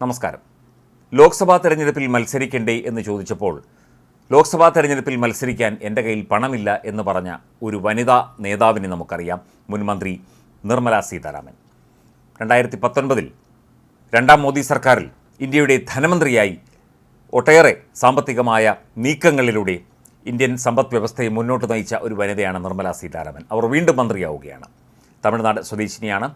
നമസ്കാരം. ലോക്സഭാ തെരഞ്ഞെടുപ്പിൽ മത്സരിക്കണ്ടേ എന്ന് ചോദിച്ചപ്പോൾ ലോക്സഭാ തെരഞ്ഞെടുപ്പിൽ മത്സരിക്കാൻ എന്റെ കയ്യിൽ പണമില്ല എന്ന് പറഞ്ഞ ഒരു വനിതാ നേതാവിനെ നമുക്കറിയാം മുൻ മന്ത്രി നിർമ്മല സീതാരാമൻ. രണ്ടായിരത്തി പത്തൊൻപതിൽ രണ്ടാം മോദി സർക്കാരിൽ ഇന്ത്യയുടെ ധനമന്ത്രിയായി ഒട്ടേറെ സാമ്പത്തികമായ നീക്കങ്ങളിലൂടെ ഇന്ത്യൻ സമ്പദ് വ്യവസ്ഥയെ മുന്നോട്ട് നയിച്ച ഒരു വനിതയാണ് നിർമ്മല സീതാരാമൻ. അവർ വീണ്ടും മന്ത്രിയാവുകയാണ്. തമിഴ്നാട് സ്വദേശിനിയാണ്.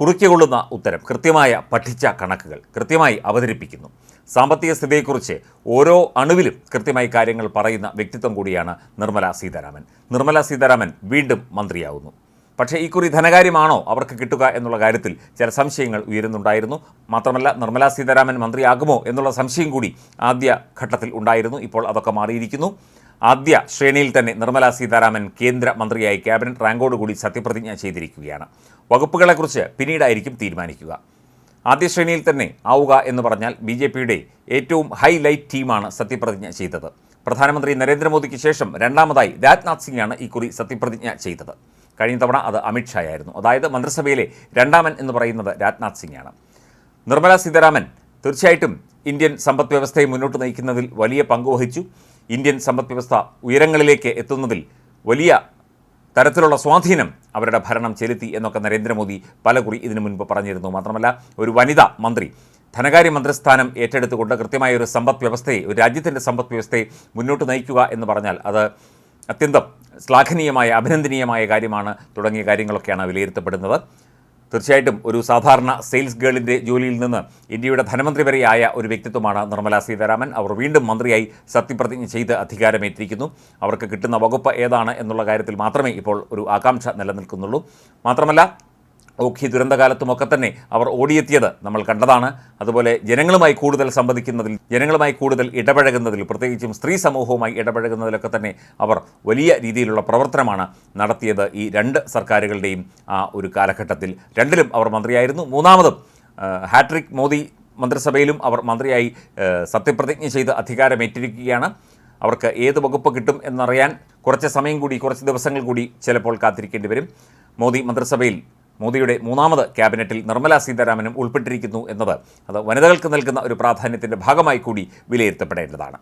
കുറിക്കൊള്ളുന്ന ഉത്തരം കൃത്യമായ പഠിച്ച കണക്കുകൾ കൃത്യമായി അവതരിപ്പിക്കുന്നു. സാമ്പത്തിക സ്ഥിതിയെക്കുറിച്ച് ഓരോ അണുവിലും കൃത്യമായി കാര്യങ്ങൾ പറയുന്ന വ്യക്തിത്വം കൂടിയാണ് നിർമ്മല സീതാരാമൻ. നിർമ്മല സീതാരാമൻ വീണ്ടും മന്ത്രിയാവുന്നു. പക്ഷേ ഇക്കുറി ധനകാര്യമാണോ അവർക്ക് കിട്ടുക എന്നുള്ള കാര്യത്തിൽ ചില സംശയങ്ങൾ ഉയരുന്നുണ്ടായിരുന്നു. മാത്രമല്ല നിർമ്മലാ സീതാരാമൻ മന്ത്രിയാകുമോ എന്നുള്ള സംശയം കൂടി ആദ്യ ഘട്ടത്തിൽ ഉണ്ടായിരുന്നു. ഇപ്പോൾ അതൊക്കെ മാറിയിരിക്കുന്നു. ആദ്യ ശ്രേണിയിൽ തന്നെ നിർമ്മലാ സീതാരാമൻ കേന്ദ്ര മന്ത്രിയായി റാങ്കോട് കൂടി സത്യപ്രതിജ്ഞ ചെയ്തിരിക്കുകയാണ്. വകുപ്പുകളെക്കുറിച്ച് പിന്നീടായിരിക്കും തീരുമാനിക്കുക. ആദ്യ ശ്രേണിയിൽ തന്നെ ആവുക എന്ന് പറഞ്ഞാൽ ബി ജെ പിയുടെ ഏറ്റവും ഹൈലൈറ്റ് ടീമാണ് സത്യപ്രതിജ്ഞ ചെയ്തത്. പ്രധാനമന്ത്രി നരേന്ദ്രമോദിക്ക് ശേഷം രണ്ടാമതായി രാജ്നാഥ് സിംഗാണ് ഇക്കുറി സത്യപ്രതിജ്ഞ ചെയ്തത്. കഴിഞ്ഞ തവണ അത് അമിത്ഷായായിരുന്നു അതായത് മന്ത്രിസഭയിലെ രണ്ടാമൻ എന്ന് പറയുന്നത് രാജ്നാഥ് സിംഗാണ്. നിർമ്മലാ സീതാരാമൻ തീർച്ചയായിട്ടും ഇന്ത്യൻ സമ്പദ് വ്യവസ്ഥയെ മുന്നോട്ട് നയിക്കുന്നതിൽ വലിയ പങ്ക് വഹിച്ചു. ഇന്ത്യൻ സമ്പദ്വ്യവസ്ഥ ഉയരങ്ങളിലേക്ക് എത്തുന്നതിൽ വലിയ തരത്തിലുള്ള സ്വാധീനം അവരുടെ ഭരണം ചെലുത്തി എന്നൊക്കെ നരേന്ദ്രമോദി പലകുറി ഇതിനു മുൻപ് പറഞ്ഞിരുന്നു. മാത്രമല്ല ഒരു വനിതാ മന്ത്രി ധനകാര്യ മന്ത്രിസ്ഥാനം ഏറ്റെടുത്തുകൊണ്ട് കൃത്യമായ ഒരു സമ്പദ് വ്യവസ്ഥയെ ഒരു രാജ്യത്തിന്റെ സമ്പദ് വ്യവസ്ഥയെ മുന്നോട്ട് നയിക്കുക എന്ന് പറഞ്ഞാൽ അത് അത്യന്തം ശ്ലാഘനീയമായ അഭിനന്ദനീയമായ കാര്യമാണ് തുടങ്ങിയ കാര്യങ്ങളൊക്കെയാണ് വിലയിരുത്തപ്പെടുന്നത്. തീർച്ചയായിട്ടും ഒരു സാധാരണ സെയിൽസ് ഗേളിന്റെ ജോലിയിൽ നിന്ന് ഇന്ത്യയുടെ ധനമന്ത്രി വരെയായ ഒരു വ്യക്തിത്വമാണ് നിർമ്മലാ സീതാരാമൻ. അവർ വീണ്ടും മന്ത്രിയായി സത്യപ്രതിജ്ഞ ചെയ്ത് അധികാരമേറ്റിരിക്കുന്നു. അവർക്ക് കിട്ടുന്ന വകുപ്പ് ഏതാണ് എന്നുള്ള കാര്യത്തിൽ മാത്രമേ ഇപ്പോൾ ഒരു ആകാംക്ഷ നിലനിൽക്കുന്നുള്ളൂ. മാത്രമല്ല ഓഖി ദുരന്തകാലത്തുമൊക്കെ തന്നെ അവർ ഓടിയെത്തിയത് നമ്മൾ കണ്ടതാണ്. അതുപോലെ ജനങ്ങളുമായി കൂടുതൽ സംവദിക്കുന്നതിൽ ജനങ്ങളുമായി കൂടുതൽ ഇടപഴകുന്നതിൽ പ്രത്യേകിച്ചും സ്ത്രീ സമൂഹവുമായി ഇടപഴകുന്നതിലൊക്കെ തന്നെ അവർ വലിയ രീതിയിലുള്ള പ്രവർത്തനമാണ് നടത്തിയത് ഈ രണ്ട് സർക്കാരുകളുടെയും ആ ഒരു കാലഘട്ടത്തിൽ. രണ്ടിലും അവർ മന്ത്രിയായിരുന്നു. മൂന്നാമതും ഹാട്രിക് മോദി മന്ത്രിസഭയിലും അവർ മന്ത്രിയായി സത്യപ്രതിജ്ഞ ചെയ്ത് അധികാരമേറ്റിരിക്കുകയാണ്. അവർക്ക് ഏത് വകുപ്പ് കിട്ടും എന്നറിയാൻ കുറച്ച് സമയം കൂടി കുറച്ച് ദിവസങ്ങൾ കൂടി ചിലപ്പോൾ കാത്തിരിക്കേണ്ടി വരും. മോദി മന്ത്രിസഭയിൽ മോദിയുടെ മൂന്നാമത് ക്യാബിനറ്റിൽ നിർമ്മലാ സീതാരാമനും ഉൾപ്പെട്ടിരിക്കുന്നു എന്നത് അത് വനിതകൾക്ക് നൽകുന്ന ഒരു പ്രാധാന്യത്തിന്റെ ഭാഗമായി കൂടി വിലയിരുത്തപ്പെടേണ്ടതാണ്.